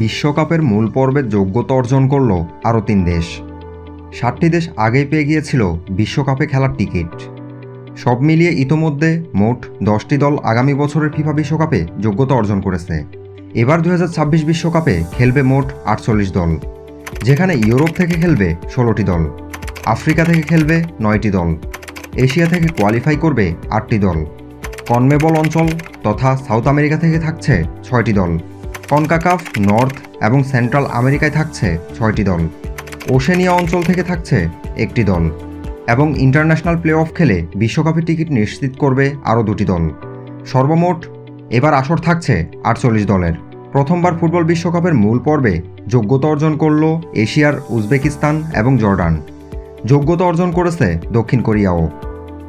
বিশ্বকাপের মূল পর্বে যোগ্যতা অর্জন করল আরও তিন দেশ। সাতটি দেশ আগেই পেয়ে গিয়েছিল বিশ্বকাপে খেলার টিকিট। সব মিলিয়ে ইতোমধ্যে মোট দশটি দল আগামী বছরের ফিফা বিশ্বকাপে যোগ্যতা অর্জন করেছে। এবার দু বিশ্বকাপে খেলবে মোট আটচল্লিশ দল, যেখানে ইউরোপ থেকে খেলবে ষোলোটি দল, আফ্রিকা থেকে খেলবে নয়টি দল, এশিয়া থেকে কোয়ালিফাই করবে আটটি দল কনমেবল অঞ্চল তথা সাউথ আমেরিকা থেকে থাকছে ছয়টি দল। কনকাকাফ নর্থ এবং সেন্ট্রাল আমেরিকায় থাকছে ছয়টি দল। ওশেনিয়া অঞ্চল থেকে থাকছে একটি দল এবং ইন্টারন্যাশনাল প্লে অফ খেলে বিশ্বকাপের টিকিট নিশ্চিত করবে আরও দুটি দল। সর্বমোট এবার আসর থাকছে আটচল্লিশ দলের। প্রথমবার ফুটবল বিশ্বকাপের মূল পর্বে যোগ্যতা অর্জন করল এশিয়ার উজবেকিস্তান এবং জর্ডান। যোগ্যতা অর্জন করেছে দক্ষিণ কোরিয়াও।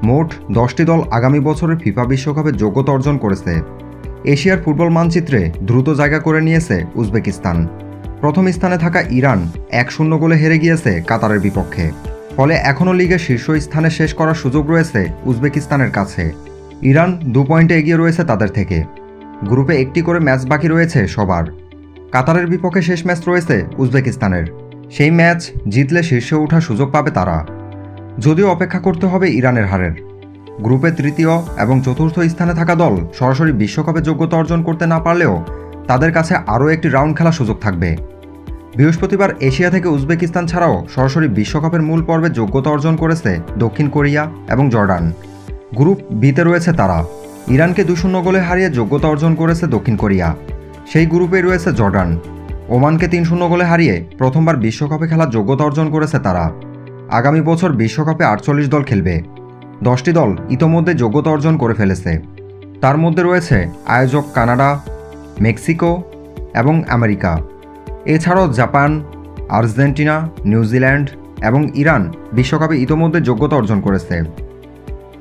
মোট দশটি দল আগামী বছরের ফিফা বিশ্বকাপে যোগ্যতা অর্জন করেছে। এশিয়ার ফুটবল মানচিত্রে দ্রুত জায়গা করে নিয়েছে উজবেকিস্তান। প্রথম স্থানে থাকা ইরান এক শূন্য গোলে হেরে গিয়েছে কাতারের বিপক্ষে। ফলে এখনও লিগের শীর্ষ স্থানে শেষ করার সুযোগ রয়েছে উজবেকিস্তানের কাছে। ইরান দু পয়েন্টে এগিয়ে রয়েছে তাদের থেকে। গ্রুপে একটি করে ম্যাচ বাকি রয়েছে সবার। কাতারের বিপক্ষে শেষ ম্যাচ রয়েছে উজবেকিস্তানের। সেই ম্যাচ জিতলে শীর্ষে ওঠার সুযোগ পাবে তারা। যদিও অপেক্ষা করতে হবে ইরানের হারের। গ্রুপে তৃতীয় এবং চতুর্থ স্থানে থাকা দল সরাসরি বিশ্বকাপে যোগ্যতা অর্জন করতে না পারলেও তাদের কাছে আরও একটি রাউন্ড খেলার সুযোগ থাকবে। বৃহস্পতিবার এশিয়া থেকে উজবেকিস্তান ছাড়াও সরাসরি বিশ্বকাপের মূল পর্বে যোগ্যতা অর্জন করেছে দক্ষিণ কোরিয়া এবং জর্ডান। গ্রুপ বিতে রয়েছে তারা। ইরানকে দু শূন্য গোলে হারিয়ে যোগ্যতা অর্জন করেছে দক্ষিণ কোরিয়া। সেই গ্রুপে রয়েছে জর্ডান। ওমানকে তিন শূন্য গোলে হারিয়ে প্রথমবার বিশ্বকাপে খেলার যোগ্যতা অর্জন করেছে তারা। আগামী বছর বিশ্বকাপে আটচল্লিশ দল খেলবে। দশটি দল ইতোমধ্যে যোগ্যতা অর্জন করে ফেলেছে। তার মধ্যে রয়েছে আয়োজক কানাডা, মেক্সিকো এবং আমেরিকা। এছাড়াও জাপান, আর্জেন্টিনা, নিউজিল্যান্ড এবং ইরান বিশ্বকাপে ইতোমধ্যে যোগ্যতা অর্জন করেছে।